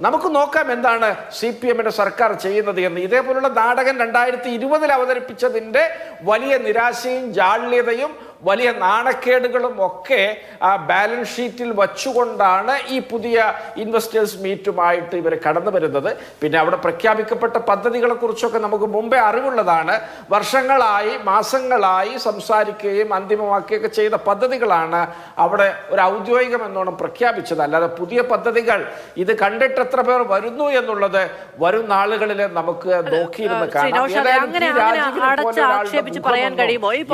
നമുക്ക് നോക്കാം എന്താണ് സി പി എമ്മിന്റെ സർക്കാർ ചെയ്യുന്നത് എന്ന്. ഇതേപോലുള്ള നാടകം രണ്ടായിരത്തി ഇരുപതിൽ അവതരിപ്പിച്ചതിന്റെ വലിയ നിരാശയും ജാള്യതയും വലിയ നാണക്കേടുകളും ഒക്കെ ആ ബാലൻസ് ഷീറ്റിൽ വച്ചുകൊണ്ടാണ് ഈ പുതിയ ഇൻവെസ്റ്റേഴ്സ് മീറ്റുമായിട്ട് ഇവർ കടന്നു വരുന്നത്. പിന്നെ അവിടെ പ്രഖ്യാപിക്കപ്പെട്ട പദ്ധതികളെ കുറിച്ചൊക്കെ നമുക്ക് മുമ്പേ അറിവുള്ളതാണ്. വർഷങ്ങളായി മാസങ്ങളായി സംസാരിക്കുകയും അന്തിമമാക്കുകയൊക്കെ ചെയ്ത പദ്ധതികളാണ് അവിടെ ഒരു ഔദ്യോഗികം എന്നോണം പ്രഖ്യാപിച്ചത്. അല്ലാതെ പുതിയ പദ്ധതികൾ ഇത് കണ്ടിട്ട് എത്ര പേർ വരുന്നു എന്നുള്ളത് വരും നാളുകളിൽ നമുക്ക് നോക്കിയിരുന്ന് കാണാം.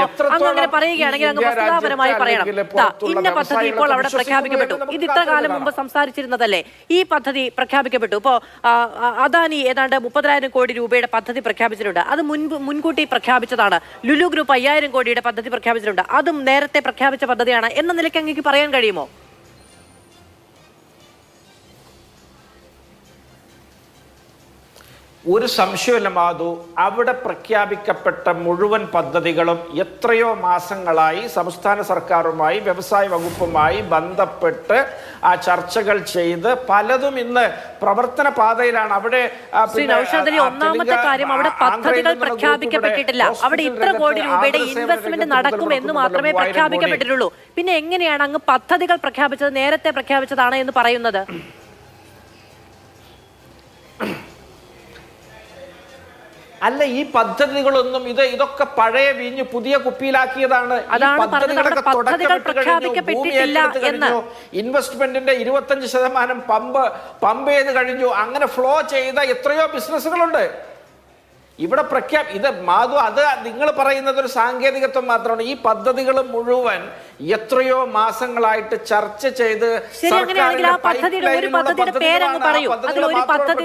എത്രത്തോളം പറയുകയാണെങ്കിൽ അങ്ങ് വസ്തുതാപരമായി പറയണം. ഇന്ന പദ്ധതി ഇപ്പോൾ അവിടെ പ്രഖ്യാപിക്കപ്പെട്ടു. ഇത് ഇത്ര കാലം മുമ്പ് സംസാരിച്ചിരുന്നതല്ലേ? ഈ പദ്ധതി പ്രഖ്യാപിക്കപ്പെട്ടു. ഇപ്പോ അദാനി ഏതാണ്ട് മുപ്പതിനായിരം കോടി രൂപയുടെ പദ്ധതി പ്രഖ്യാപിച്ചിട്ടുണ്ട്. അത് മുൻപ് മുൻകൂട്ടി പ്രഖ്യാപിച്ചതാണ്. ലുലു ഗ്രൂപ്പ് അയ്യായിരം കോടിയുടെ പദ്ധതി പ്രഖ്യാപിച്ചിട്ടുണ്ട്. അതും നേരത്തെ പ്രഖ്യാപിച്ച പദ്ധതിയാണ്. എന്ന നിലയ്ക്ക് അങ്ങേക്ക് പറയാൻ കഴിയുമോ? ഒരു സംശയമില്ല മാധു. അവിടെ പ്രഖ്യാപിക്കപ്പെട്ട മുഴുവൻ പദ്ധതികളും എത്രയോ മാസങ്ങളായി സംസ്ഥാന സർക്കാരുമായി വ്യവസായ വകുപ്പുമായി ബന്ധപ്പെട്ട് ആ ചർച്ചകൾ ചെയ്ത് പലതും ഇന്ന് പ്രവർത്തന പാതയിലാണ്. അവിടെ ഒന്നാമത്തെ കാര്യം അവിടെ പദ്ധതികൾ പ്രഖ്യാപിക്കപ്പെട്ടിട്ടില്ല. അവിടെ ഇത്ര കോടി രൂപയുടെ ഇൻവെസ്റ്റ്മെന്റ് നടക്കും എന്ന് മാത്രമേ പ്രഖ്യാപിക്കപ്പെട്ടിട്ടുള്ളൂ. പിന്നെ എങ്ങനെയാണ് അങ്ങ് പദ്ധതികൾ പ്രഖ്യാപിച്ചത് നേരത്തെ പ്രഖ്യാപിച്ചതാണ് എന്ന് പറയുന്നത്? അല്ല ഈ പദ്ധതികളൊന്നും ഇത് ഇതൊക്കെ പഴയ വീഞ്ഞ് പുതിയ കുപ്പിയിലാക്കിയതാണ്. ഇൻവെസ്റ്റ്മെന്റിന്റെ ഇരുപത്തഞ്ച് ശതമാനം പമ്പ് പമ്പ് ചെയ്ത് കഴിഞ്ഞു. അങ്ങനെ ഫ്ലോ ചെയ്ത എത്രയോ ബിസിനസ്സുകളുണ്ട് ഇവിടെ പ്രഖ്യാപ ഇത് മാധു അത് നിങ്ങൾ പറയുന്നത് ഒരു സാങ്കേതികത്വം മാത്രമാണ്. ഈ പദ്ധതികൾ മുഴുവൻ എത്രയോ മാസങ്ങളായിട്ട് ചർച്ച ചെയ്ത് പദ്ധതി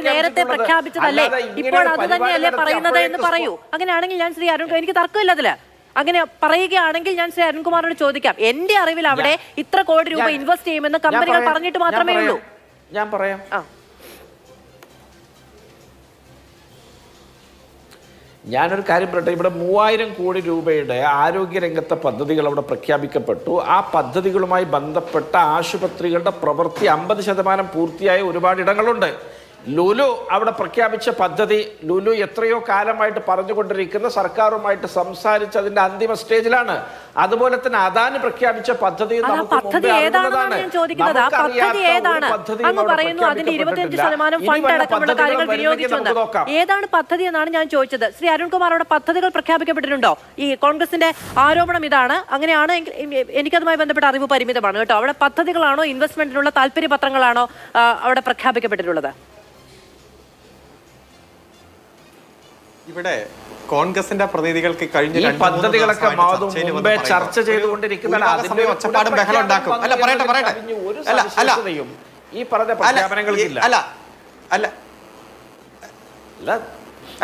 നേരത്തെ പ്രഖ്യാപിച്ചതല്ലേ? അല്ലാതെ ഇങ്ങനെ ഇപ്പോൾ അത് തന്നെയല്ലേ പറയുന്നത് എന്ന് പറയൂ. അങ്ങനെയാണെങ്കിൽ ഞാൻ ശ്രീ അരുൺ എനിക്ക് തർക്കമില്ല അതിൽ. അങ്ങനെ പറയുകയാണെങ്കിൽ ഞാൻ ശ്രീ അരുൺകുമാറിനോട് ചോദിക്കാം. എന്റെ അറിവിൽ അവിടെ ഇത്ര കോടി രൂപ ഇൻവെസ്റ്റ് ചെയ്യുമെന്ന് കമ്പനികൾ പറഞ്ഞിട്ട് മാത്രമേ ഉള്ളൂ. ഞാൻ പറയാം. ഞാനൊരു കാര്യം പറയട്ടെ ഇവിടെ മൂവായിരം കോടി രൂപയുടെ ആരോഗ്യരംഗത്തെ പദ്ധതികൾ അവിടെ പ്രഖ്യാപിക്കപ്പെട്ടു. ആ പദ്ധതികളുമായി ബന്ധപ്പെട്ട ആശുപത്രികളുടെ പ്രവൃത്തി അമ്പത് ശതമാനം പൂർത്തിയായ ഒരുപാട് ഇടങ്ങളുണ്ട് ലുലു അവിടെ പ്രഖ്യാപിച്ച പദ്ധതി ലുലു എത്രയോ കാലമായിട്ട് പറഞ്ഞുകൊണ്ടിരിക്കുന്ന സർക്കാരുമായിട്ട് സംസാരിച്ച് അതിന്റെ അന്തിമ സ്റ്റേജിലാണ്. അതുപോലെ തന്നെ അദാനി പ്രഖ്യാപിച്ച പദ്ധതി. ഏതാണ്? പദ്ധതി എന്നാണ് ഞാൻ ചോദിച്ചത്? ശ്രീ അരുൺകുമാർ അവിടെ പദ്ധതികൾ പ്രഖ്യാപിക്കപ്പെട്ടിട്ടുണ്ടോ? ഈ കോൺഗ്രസിന്റെ ആരോപണം ഇതാണ്. അങ്ങനെയാണ് എനിക്കതുമായി ബന്ധപ്പെട്ട അറിവ് പരിമിതമാണ് കേട്ടോ. അവിടെ പദ്ധതികളാണോ ഇൻവെസ്റ്റ്മെന്റിനുള്ള താല്പര്യ പത്രങ്ങളാണോ അവിടെ പ്രഖ്യാപിക്കപ്പെട്ടിട്ടുള്ളത്? ഇവിടെ കോൺഗ്രസിന്റെ പ്രതിനിധികൾക്ക് കഴിഞ്ഞ പദ്ധതികളൊക്കെ മുമ്പേ ചർച്ച ചെയ്തുകൊണ്ടിരിക്കുന്ന ചെയ്തുകൊണ്ടിരിക്കുന്നതാണ് ഒച്ചപ്പാടും ബഹളം ഉണ്ടാക്കും. അല്ല പറയട്ടെ പറയട്ടെ. അല്ല അല്ല. ഈ പറഞ്ഞ പ്രഖ്യാപനങ്ങൾക്കില്ല. അല്ല അല്ല. അല്ല.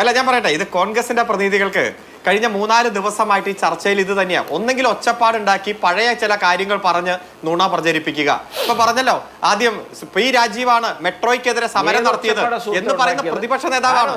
അല്ല ഞാൻ പറയട്ടെ. ഇത് കോൺഗ്രസിന്റെ പ്രതിനിധികൾക്ക് കഴിഞ്ഞ മൂന്നാൽ ദിവസമായിട്ട് ഈ ചർച്ചയിൽ ഇത് തന്നെയാണ് ഒന്നെങ്കിൽ ഒച്ചപ്പാടുണ്ടാക്കി പഴയ ചില കാര്യങ്ങൾ പറഞ്ഞ് നുണ പ്രചരിപ്പിക്കുക. ഇപ്പൊ പറഞ്ഞല്ലോ ആദ്യം പി രാജീവാണ് മെട്രോയ്ക്കെതിരെ സമരം നടത്തിയത് എന്ന് പറയുന്ന പ്രതിപക്ഷ നേതാവാണ്?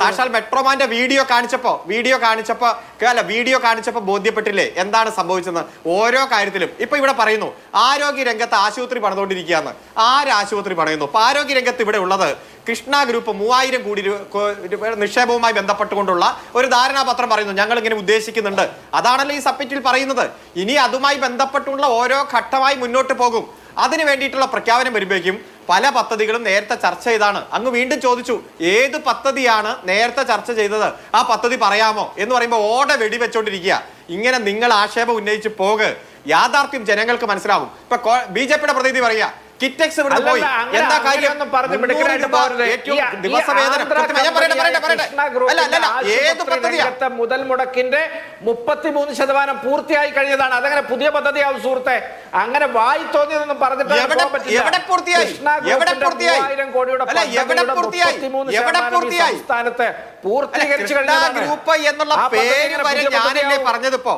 സാക്ഷാൽ മെട്രോമാന്റെ വീഡിയോ കാണിച്ചപ്പോ വീഡിയോ കാണിച്ചപ്പോ അല്ല വീഡിയോ കാണിച്ചപ്പോ ബോധ്യപ്പെട്ടില്ലേ? എന്താണ് സംഭവിച്ചത് ഓരോ കാര്യത്തിലും. ഇപ്പൊ ഇവിടെ പറയുന്നു ആരോഗ്യ രംഗത്ത് ആശുപത്രി പണിതുകൊണ്ടിരിക്കുകയാണ്. ആര് ആശുപത്രി പണിയുന്നു? ഇപ്പൊ ആരോഗ്യ രംഗത്ത് ഇവിടെ ഉള്ളത് കൃഷ്ണ ഗ്രൂപ്പ് മൂവായിരം കോടി രൂപ നിക്ഷേപവുമായി ബന്ധപ്പെട്ടുകൊണ്ടുള്ള ഒരു ധാരണാപത്രം പറയുന്നു. ഞങ്ങൾ ഇങ്ങനെ ഉദ്ദേശിക്കുന്നുണ്ട്. അതാണല്ലോ ഈ സബ്മിറ്റിൽ പറയുന്നത്. ഇനി അതുമായി ബന്ധപ്പെട്ടുള്ള ഓരോ ഘട്ടമായി മുന്നോട്ട് പോകും. അതിന് വേണ്ടിയിട്ടുള്ള പ്രഖ്യാപനം വരുമ്പോഴേക്കും പല പദ്ധതികളും നേരത്തെ ചർച്ച ചെയ്താണ്. അങ്ങ് വീണ്ടും ചോദിച്ചു ഏത് പദ്ധതിയാണ് നേരത്തെ ചർച്ച ചെയ്തത്? ആ പദ്ധതി പറയാമോ? എന്ന് പറയുമ്പോൾ ഓടെ വെടിവെച്ചോണ്ടിരിക്കുക. ഇങ്ങനെ നിങ്ങൾ ആക്ഷേപം ഉന്നയിച്ച് പോക്. യാഥാർത്ഥ്യം ജനങ്ങൾക്ക് മനസ്സിലാവും. ഇപ്പൊ ബി ജെ പിയുടെ പ്രതിനിധി പറയാ കിറ്റക്സ് ഇവിടെ പോയി. എന്താ കാര്യം? ഏത് മുതൽ മുടക്കിന്റെ മുപ്പത്തിമൂന്ന് ശതമാനം പൂർത്തിയായി കഴിഞ്ഞതാണ്. അതങ്ങനെ പുതിയ പദ്ധതിയാവും സുഹൃത്തെ. അങ്ങനെ വായി തോന്നിയതൊന്നും പറഞ്ഞിട്ട് ആയിരം കോടിയുടെ അല്ല എവിടെ പദ്ധതിയുടെ 33 എവിടെ ശതമാനം ഈ പൂർത്തിയായി? സംസ്ഥാനത്ത് പൂർത്തീകരിച്ചു കഴിഞ്ഞ ഗ്രൂപ്പ് എന്നുള്ള പേര് വരെ ഞാനല്ലേ പറഞ്ഞതിപ്പോ?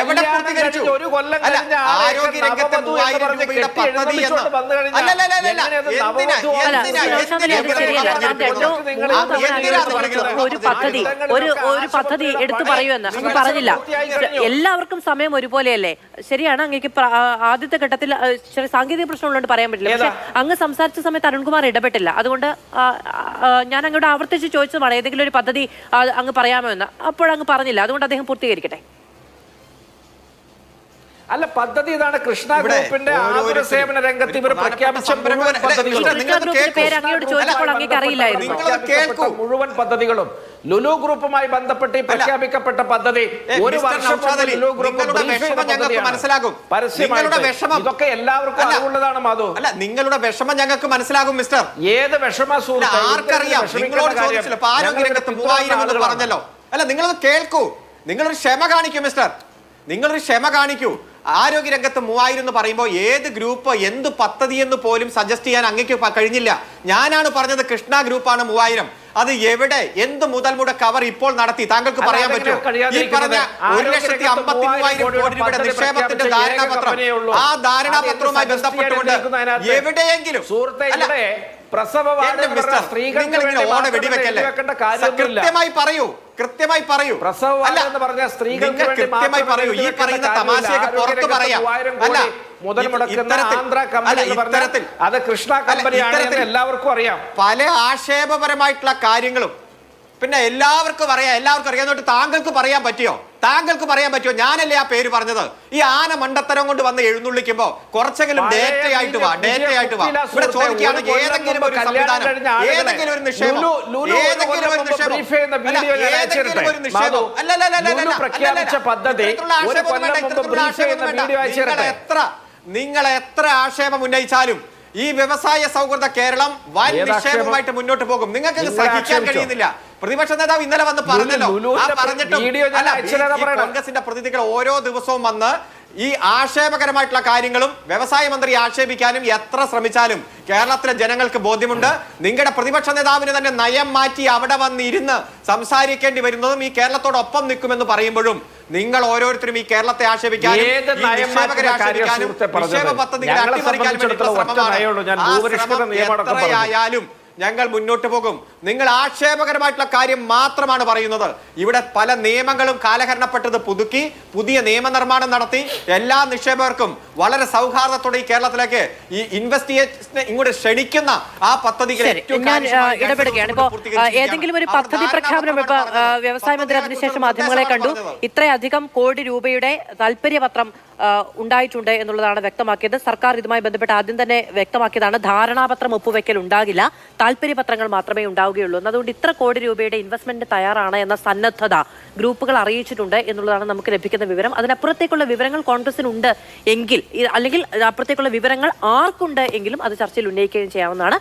എവിടെ പൂർത്തീകരിച്ചു? ഒരു കൊല്ലം കഴിഞ്ഞ ആരോഗ്യ രംഗത്തെ മൂവായിരം രൂപയുടെ പദ്ധതി? ഒരു പദ്ധതി ഒരു ഒരു പദ്ധതി എടുത്തു പറയുമെന്ന് അങ്ങ് പറഞ്ഞില്ല. എല്ലാവർക്കും സമയം ഒരുപോലെയല്ലേ? ശരിയാണ് അങ്ങേക്ക് ആദ്യത്തെ ഘട്ടത്തിൽ ചെറിയ സാങ്കേതിക പ്രശ്നമുള്ളതുകൊണ്ട് പറയാൻ പറ്റില്ല. പക്ഷെ അങ്ങ് സംസാരിച്ച സമയത്ത് അരുൺകുമാർ ഇടപെട്ടില്ല. അതുകൊണ്ട് ഞാൻ അങ്ങോട്ട് ആവർത്തിച്ച് ചോദിച്ചതാണ് ഏതെങ്കിലും ഒരു പദ്ധതി അങ്ങ് പറയാമോ എന്ന്. അപ്പോഴങ്ങ് പറഞ്ഞില്ല. അതുകൊണ്ട് അദ്ദേഹം പൂർത്തീകരിക്കട്ടെ. അല്ല പദ്ധതി ഇതാണ്. കൃഷ്ണ ഗ്രൂപ്പിന്റെ ആതുര സേവന രംഗത്ത് ഇവർ പ്രഖ്യാപിച്ച മുഴുവൻ പദ്ധതികളും. മുഴുവൻ പദ്ധതികളും ലുലു ഗ്രൂപ്പുമായി ബന്ധപ്പെട്ട് ഈ പ്രഖ്യാപിക്കപ്പെട്ട പദ്ധതി ഒരു വർഷം ലുലു ഗ്രൂപ്പ് നിങ്ങളുടെ വിഷമം ഞങ്ങൾക്ക് മനസ്സിലാകും. നിങ്ങളുടെ വിഷമം ഇതൊക്കെ എല്ലാവർക്കും. അറിവുള്ളതാണ് മാധു. അല്ല നിങ്ങളുടെ വിഷമം ഞങ്ങൾക്ക് മനസ്സിലാകും മിസ്റ്റർ. ഏത് വിഷമ ആർക്കറിയാം? നിങ്ങളോട് ചോദിച്ചില്ല. ആരോഗ്യ രംഗത്ത് മൂവായിരം എന്ന് പറഞ്ഞല്ലോ. അല്ല നിങ്ങളത് കേൾക്കൂ. നിങ്ങളൊരു ക്ഷമ കാണിക്കൂ മിസ്റ്റർ. നിങ്ങളൊരു ക്ഷമ കാണിക്കൂ. ആരോഗ്യ രംഗത്ത് മൂവായിരം എന്ന് പറയുമ്പോൾ ഏത് ഗ്രൂപ്പ് എന്ത് പദ്ധതി എന്ന് പോലും സജസ്റ്റ് ചെയ്യാൻ അങ്ങേക്ക് കഴിഞ്ഞില്ല. ഞാനാണ് പറഞ്ഞത് കൃഷ്ണ ഗ്രൂപ്പാണ് മൂവായിരം. അത് എവിടെ എന്ത് മുതൽ മുടക്ക് അവർ ഇപ്പോൾ നടത്തി? താങ്കൾക്ക് പറയാൻ പറ്റും പറ്റുമോ? ഈ? പറഞ്ഞ ഒരു ലക്ഷത്തി അമ്പത്തി മൂവായിരം കോടി രൂപയുടെ നിക്ഷേപത്തിന്റെ ധാരണാപത്രം ആ ധാരണാപത്രവുമായി ബന്ധപ്പെട്ടുകൊണ്ട് എവിടെയെങ്കിലും. കൃത്യമായി പറയൂ കൃത്യമായി പറയൂ. അല്ല, നിങ്ങൾ കൃത്യമായി പറയൂ ഈ പറയുന്ന. തമാശയൊക്കെ പുറത്ത് പറയാം. അല്ല മുതൽ മുടക്കുന്ന ആന്ധ്ര കമ്പനി അത് കൃഷ്ണ കമ്പനിയാണ് എല്ലാവർക്കും അറിയാം. പല ആക്ഷേപപരമായിട്ടുള്ള കാര്യങ്ങളും പിന്നെ എല്ലാവർക്കും അറിയാം എല്ലാവർക്കും അറിയാവുന്നതുകൊണ്ട് താങ്കൾക്ക് പറയാൻ പറ്റിയോ? താങ്കൾക്ക് പറയാൻ പറ്റുമോ? ഞാനല്ലേ ആ പേര് പറഞ്ഞത്? ഈ ആന മണ്ടത്തരം കൊണ്ട് വന്ന് എഴുന്നള്ളിക്കുമ്പോ കുറച്ചെങ്കിലും ഡേറ്റയായിട്ട് വാ ഡേറ്റയായിട്ട് വാ. ഇവിടെ ചോദിക്കുകയാണെങ്കിൽ ഏതെങ്കിലും ഒരു സംവിധാനം ഏതെങ്കിലും ഒരു നിക്ഷേപം ഏതെങ്കിലും ഒരു നിക്ഷേപം. ഏതെങ്കിലും. ഒരു നിക്ഷേപം. പ്രഖ്യാപിച്ച പദ്ധതി എത്ര നിങ്ങൾ എത്ര ആക്ഷേപം ഉന്നയിച്ചാലും ഈ വ്യവസായ സൗഹൃദ കേരളം വൻ നിക്ഷേപമായിട്ട് മുന്നോട്ട് പോകും. നിങ്ങൾക്ക് സഹിക്കാൻ കഴിയുന്നില്ല. പ്രതിപക്ഷ നേതാവ് ഇന്നലെ വന്ന് പറഞ്ഞല്ലോ. ആ പറഞ്ഞിട്ടും. കോൺഗ്രസിന്റെ പ്രതിനിധികൾ ഓരോ ദിവസവും വന്ന് ഈ ആക്ഷേപകരമായിട്ടുള്ള കാര്യങ്ങളും വ്യവസായ മന്ത്രി ആക്ഷേപിക്കാനും എത്ര ശ്രമിച്ചാലും കേരളത്തിലെ ജനങ്ങൾക്ക് ബോധ്യമുണ്ട്. നിങ്ങളുടെ പ്രതിപക്ഷ നേതാവിന് തന്നെ നയം മാറ്റി അവിടെ വന്ന് ഇരുന്ന് സംസാരിക്കേണ്ടി വരുന്നതും ഈ കേരളത്തോടൊപ്പം നിൽക്കുമെന്ന് പറയുമ്പോഴും നിങ്ങൾ ഓരോരുത്തരും ഈ കേരളത്തെ ആക്ഷേപിക്കാനും ആക്ഷേപിക്കാനും? നിക്ഷേപ പദ്ധതികളെ അട്ടിമറിക്കാനും വേണ്ടിയിട്ടുള്ള ഞങ്ങൾ മുന്നോട്ട് പോകും. നിങ്ങൾ ആക്ഷേപകരമായിട്ടുള്ള കാര്യം മാത്രമാണ് പറയുന്നത്. ഇവിടെ പല നിയമങ്ങളും കാലഹരണപ്പെട്ടത് പുതുക്കി പുതിയ നിയമനിർമ്മാണം നടത്തി എല്ലാ നിക്ഷേപകർക്കും വളരെ സൗഹാർദ്ദത്തോടെ ഈ കേരളത്തിലേക്ക് ഈ ഇൻവെസ്റ്റിഗേഷനെ ഇങ്ങോട്ട് ക്ഷണിക്കുന്ന ആ പദ്ധതികൾ ഞാൻ ഇടപെടുകയാണ്. ഇപ്പോ ഏതെങ്കിലും ഒരു പദ്ധതി പ്രഖ്യാപനം ഇപ്പൊ വ്യവസായ മന്ത്രി അതിനുശേഷം മാധ്യമങ്ങളെ കണ്ടു. ഇത്രയധികം കോടി രൂപയുടെ താല്പര്യപത്രം ഉണ്ടായിട്ടുണ്ട് എന്നുള്ളതാണ് വ്യക്തമാക്കിയത്. സർക്കാർ ഇതുമായി ബന്ധപ്പെട്ട് ആദ്യം തന്നെ വ്യക്തമാക്കിയതാണ്. ധാരണാപത്രം ഒപ്പുവെക്കൽ ഉണ്ടാകില്ല. താല്പര്യപത്രങ്ങൾ മാത്രമേ ഉണ്ടാവുകയുള്ളൂ. അതുകൊണ്ട് ഇത്ര കോടി രൂപയുടെ ഇൻവെസ്റ്റ്മെന്റ് തയ്യാറാണ് എന്ന സന്നദ്ധത ഗ്രൂപ്പുകൾ അറിയിച്ചിട്ടുണ്ട് എന്നുള്ളതാണ് നമുക്ക് ലഭിക്കുന്ന വിവരം. അതിനപ്പുറത്തേക്കുള്ള വിവരങ്ങൾ കോൺഗ്രസിനുണ്ട് എങ്കിൽ അല്ലെങ്കിൽ അപ്പുറത്തേക്കുള്ള വിവരങ്ങൾ ആർക്കുണ്ട് എങ്കിലും അത് ചർച്ചയിൽ ഉന്നയിക്കുകയും ചെയ്യാവുന്നതാണ്.